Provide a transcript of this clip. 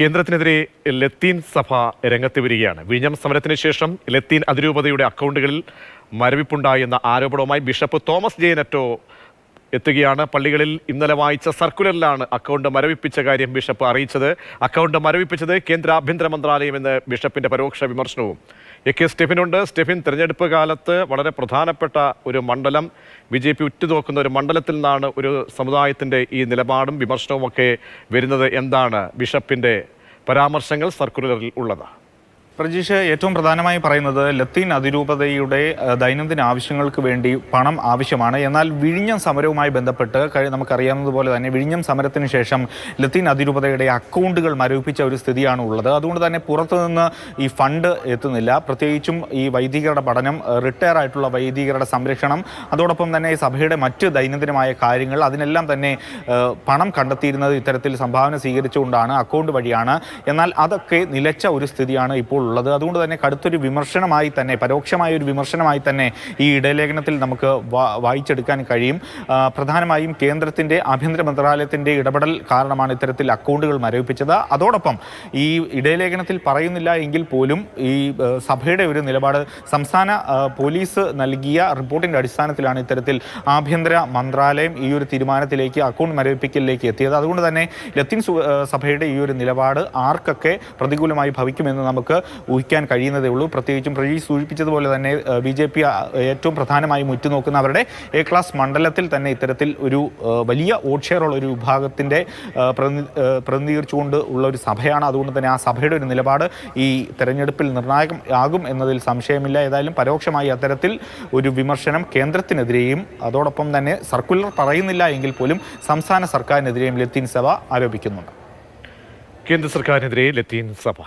കേന്ദ്രത്തിനെതിരെ ലത്തീൻ സഭ രംഗത്ത് വരികയാണ്. വിഴിഞ്ഞം സമരത്തിന് ശേഷം ലത്തീൻ അതിരൂപതയുടെ അക്കൗണ്ടുകളിൽ മരവിപ്പുണ്ടായെന്ന ആരോപണവുമായി ബിഷപ്പ് തോമസ് ജെയിനറ്റോ എത്തുകയാണ്. പള്ളികളിൽ ഇന്നലെ വായിച്ച സർക്കുലറിലാണ് അക്കൗണ്ട് മരവിപ്പിച്ച കാര്യം ബിഷപ്പ് അറിയിച്ചത്. അക്കൗണ്ട് മരവിപ്പിച്ചത് കേന്ദ്ര ആഭ്യന്തര മന്ത്രാലയം എന്ന് ബിഷപ്പിന്റെ പരോക്ഷ വിമർശനവും. A K സ്റ്റെഫിനുണ്ട്. സ്റ്റെഫിൻ തിരഞ്ഞെടുപ്പ് കാലത്ത് വളരെ പ്രധാനപ്പെട്ട ഒരു മണ്ഡലം. ബി ജെ പി ഉറ്റുനോക്കുന്ന ഒരു മണ്ഡലത്തിൽ നിന്നാണ് ഒരു സമുദായത്തിന്റെ ഈ നിലപാടും വിമർശനവും ഒക്കെ വരുന്നത് എന്താണ് ബിഷപ്പിന്റെ പരാമർശങ്ങൾ സർക്കുലറിൽ ഉള്ളത്. പ്രജീഷ് ഏറ്റവും പ്രധാനമായി പറയുന്നത് ലത്തീൻ അതിരൂപതയുടെ ദൈനംദിന ആവശ്യങ്ങൾക്ക് വേണ്ടി പണം ആവശ്യമാണ്. എന്നാൽ വിഴിഞ്ഞം സമരവുമായി ബന്ധപ്പെട്ട് നമുക്കറിയാവുന്നതുപോലെ തന്നെ വിഴിഞ്ഞം സമരത്തിന് ശേഷം ലത്തീൻ അതിരൂപതയുടെ അക്കൗണ്ടുകൾ മരവിപ്പിച്ച ഒരു സ്ഥിതിയാണ് ഉള്ളത്. അതുകൊണ്ട് തന്നെ പുറത്തുനിന്ന് ഈ ഫണ്ട് എത്തുന്നില്ല. പ്രത്യേകിച്ചും ഈ വൈദികരുടെ പഠനം റിട്ടയർ ആയിട്ടുള്ള വൈദികരുടെ സംരക്ഷണം അതോടൊപ്പം തന്നെ സഭയുടെ മറ്റ് ദൈനംദിനമായ കാര്യങ്ങൾ അതിനെല്ലാം തന്നെ പണം കണ്ടെത്തിയിരുന്നത് ഇത്തരത്തിൽ സംഭാവന സ്വീകരിച്ചുകൊണ്ടാണ് അക്കൗണ്ട് വഴിയാണ്. എന്നാൽ അതൊക്കെ നിലച്ച ഒരു സ്ഥിതിയാണ് ഇപ്പോൾ ഉള്ളത്. അതുകൊണ്ട് തന്നെ കടുത്തൊരു വിമർശനമായി തന്നെ പരോക്ഷമായ ഒരു വിമർശനമായി തന്നെ ഈ ഇടലേഖനത്തിൽ നമുക്ക് വായിച്ചെടുക്കാൻ കഴിയും. പ്രധാനമായും കേന്ദ്രത്തിന്റെ ആഭ്യന്തര മന്ത്രാലയത്തിന്റെ ഇടപെടൽ കാരണമാണ് ഇത്തരത്തിൽ അക്കൗണ്ടുകൾ മരവിപ്പിച്ചത്. അതോടൊപ്പം ഈ ഇടലേഖനത്തിൽ പറയുന്നില്ല എങ്കിൽ പോലും ഈ സഭയുടെ ഒരു നിലപാട് സംസ്ഥാന പോലീസ് നൽകിയ റിപ്പോർട്ടിന്റെ അടിസ്ഥാനത്തിലാണ് ഇത്തരത്തിൽ ആഭ്യന്തര മന്ത്രാലയം ഈ ഒരു തീരുമാനത്തിലേക്ക് അക്കൗണ്ട് മരവിപ്പിക്കലിലേക്ക് എത്തിയത്. അതുകൊണ്ട് തന്നെ ലത്തീൻ സഭയുടെ ഈ ഒരു നിലപാട് ആർക്കൊക്കെ പ്രതികൂലമായി ഭവിക്കുമെന്ന് നമുക്ക് ഊഹിക്കാൻ കഴിയുന്നതേ ഉള്ളൂ. പ്രത്യേകിച്ചും പ്രജീഷ് സൂചിപ്പിച്ചതുപോലെ തന്നെ ബി ജെ പി ഏറ്റവും പ്രധാനമായും ഉറ്റുനോക്കുന്ന അവരുടെ എ ക്ലാസ് മണ്ഡലത്തിൽ തന്നെ ഇത്തരത്തിൽ ഒരു വലിയ വോട്ട് ഒരു വിഭാഗത്തിന്റെ പ്രതിനിധീകരിച്ചുകൊണ്ട് ഉള്ള ഒരു സഭയാണ്. അതുകൊണ്ട് തന്നെ ആ സഭയുടെ ഒരു നിലപാട് ഈ തെരഞ്ഞെടുപ്പിൽ നിർണായകം ആകും എന്നതിൽ സംശയമില്ല. ഏതായാലും പരോക്ഷമായി അത്തരത്തിൽ ഒരു വിമർശനം കേന്ദ്രത്തിനെതിരെയും അതോടൊപ്പം തന്നെ സർക്കുലർ പറയുന്നില്ല എങ്കിൽ പോലും സംസ്ഥാന സർക്കാരിനെതിരെയും ലത്തീൻ സഭ ആരോപിക്കുന്നുണ്ട്. കേന്ദ്ര സർക്കാരിനെതിരെ ലത്തീൻ സഭ.